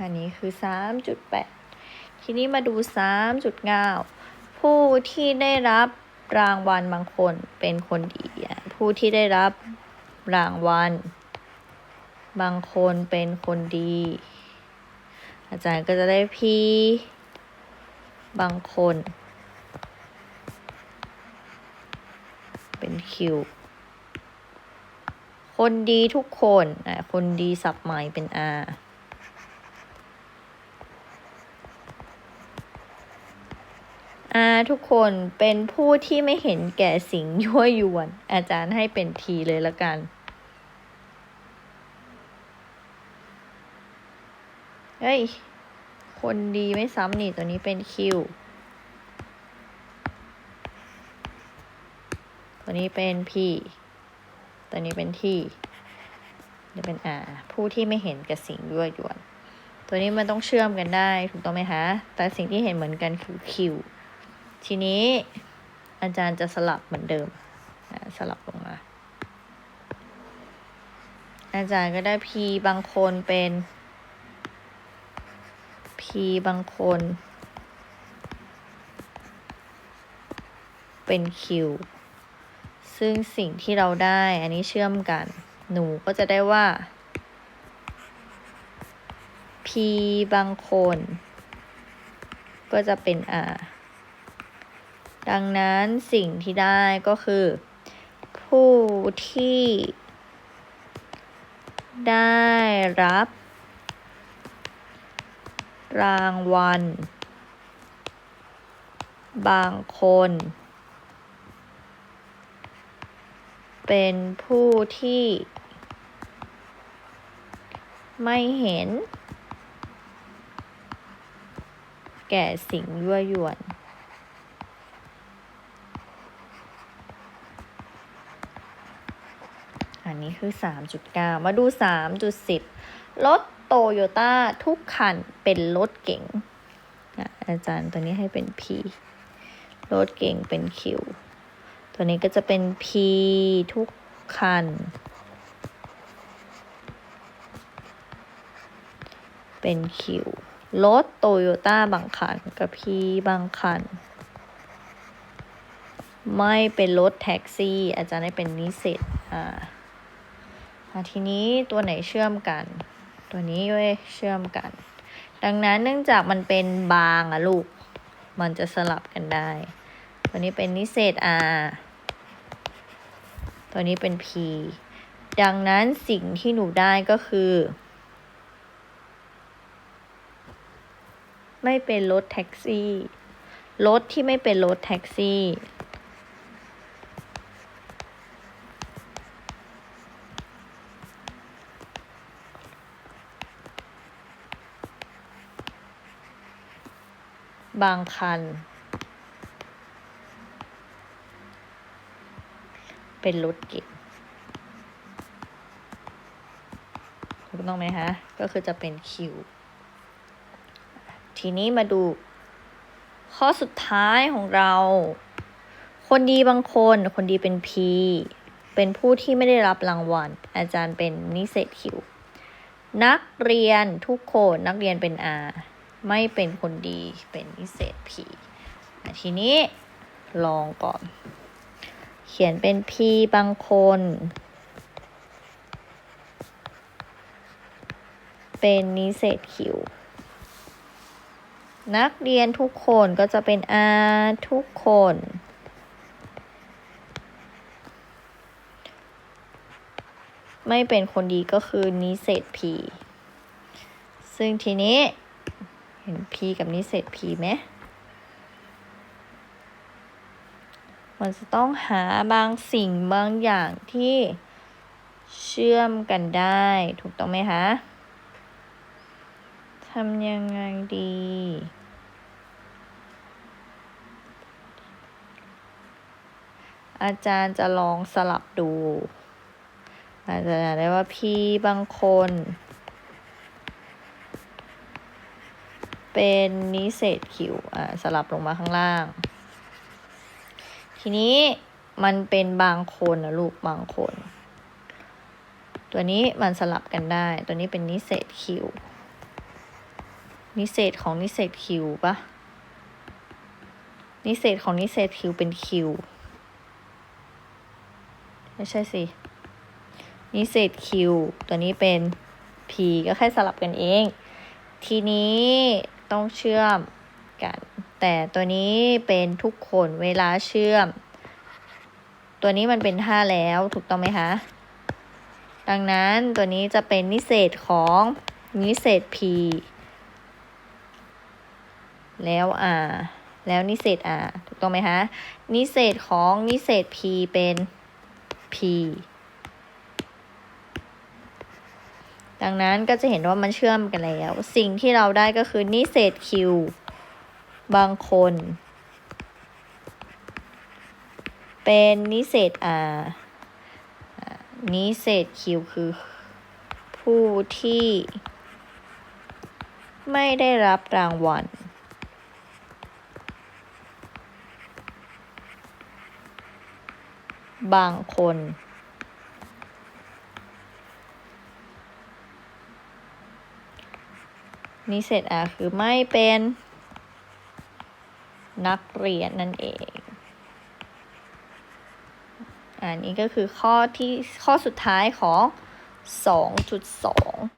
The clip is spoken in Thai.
อันนี้คือ 3.8 ทีนี้มาดู 3.9 ผู้ที่ได้รับรางวัลบางคนเป็นคนดี ผู้ที่ได้รับรางวัล บางคนเป็นคนดี อาจารย์ก็จะได้พีบางคน เป็นคิวคนดีทุกคนอะคนดีสับใหม่เป็น R อา ทุกคนเป็นผู้ที่ไม่เห็นแก่สิ่งยั่วยวน อาจารย์ให้เป็นทีเลยละกัน เฮ้ย คนดีไม่ซ้ำนี่ตัวนี้เป็นคิว ตัวนี้เป็นพีตัวนี้เป็นที่จะเป็นอาผู้ที่ไม่เห็นกับสิ่งยั่วยวน ตัวนี้มันต้องเชื่อมกันได้ถูกต้องไหมคะ แต่สิ่งที่เห็นเหมือนกันคือคิว ทีนี้อาจารย์จะสลับเหมือนเดิมสลับลงมา อาจารย์ก็ได้ P บางคนเป็น P บางคน เป็น Q ซึ่งสิ่งที่เราได้อันนี้เชื่อมกัน หนูก็จะได้ว่า P บางคน ก็จะเป็น R ดังนั้นสิ่งที่ได้ก็คือ ผู้ที่ได้รับ รางวัล บางคน เป็นผู้ที่ ไม่เห็น แก่สิ่งยั่วยวน อันนี้ คือ 3.9 มาดู 3.10 รถโตโยต้าทุกคันเป็นรถเก๋งอาจารย์ตัวนี้ให้เป็น P รถเก๋งเป็น Q ตัวนี้ก็จะเป็น P ทุกคัน เป็น Q รถโตโยต้าบางคันกับ P บางคัน ไม่เป็นรถแท็กซี่ อาจารย์ให้เป็นนิสิตอ่า ทีนี้ตัวไหนเชื่อมกัน ตัวนี้เว้ยเชื่อมกัน ดังนั้นเนื่องจากมันเป็นบางอะลูก มันจะสลับกันได้ ตัวนี้เป็นนิเศษ R ตัวนี้เป็น P ดังนั้นสิ่งที่หนูได้ก็คือ ไม่เป็นรถแท็กซี่ รถที่ไม่เป็นรถแท็กซี่ บางคัน เป็นรถเก๋งถูกต้องไหมคะ ก็คือจะเป็นคิว ทีนี้มาดู ข้อสุดท้ายของเรา คนดีบางคน คนดีเป็น P เป็นผู้ที่ไม่ได้รับรางวัล อาจารย์เป็นนิเศษคิว นักเรียนทุกคน นักเรียนเป็น R ไม่เป็นคนดีเป็นนิเศษ P อะทีนี้ลองก่อน เขียนเป็น P บางคน เป็นนิเศษ Q นักเรียนทุกคนก็จะเป็น R ทุกคน ไม่เป็นคนดีก็คือนิเศษ P ซึ่งทีนี้ ห็น P กับนิเศษ P ไหมมันจะต้องหาบางสิ่งบางอย่างที่เชื่อมกันได้ ถูกต้องไหมคะทำยังไงดี อาจารย์จะลองสลับดู อาจจะได้ว่า P บางคน เป็นนิเศษคิวอ่าสลับลงมาข้างล่าง ทีนี้มันเป็นบางคนนะลูกบางคน ตัวนี้มันสลับกันได้ ตัวนี้เป็นนิเศษคิวนิเศษของนิเศษคิวปะนิเศษของนิเศษคิวเป็นคิวไม่ใช่สิ นิเศษคิวตัวนี้เป็น p ก็แค่สลับกันเอง ทีนี้ ต้องเชื่อมกัน แต่ตัวนี้เป็นทุกคนเวลาเชื่อม ตัวนี้มันเป็นท่าแล้วถูกต้องไหมคะ ดังนั้นตัวนี้จะเป็นนิเศษของนิเศษ p แล้ว r แล้วนิเศษ r ถูกต้องไหมคะ นิเศษของนิเศษ p เป็น p ดังนั้นก็จะเห็นว่ามันเชื่อมกันแล้ว สิ่งที่เราได้ก็คือนิเศษ q บางคน เป็นนิเศษ r อ่านิเศษ q คือผู้ที่ไม่ได้รับรางวัล บางคน นิเศษ R คือไม่เป็นนักเรียนนั่นเอง อันนี้ก็คือข้อที่ข้อสุดท้ายของ 2.2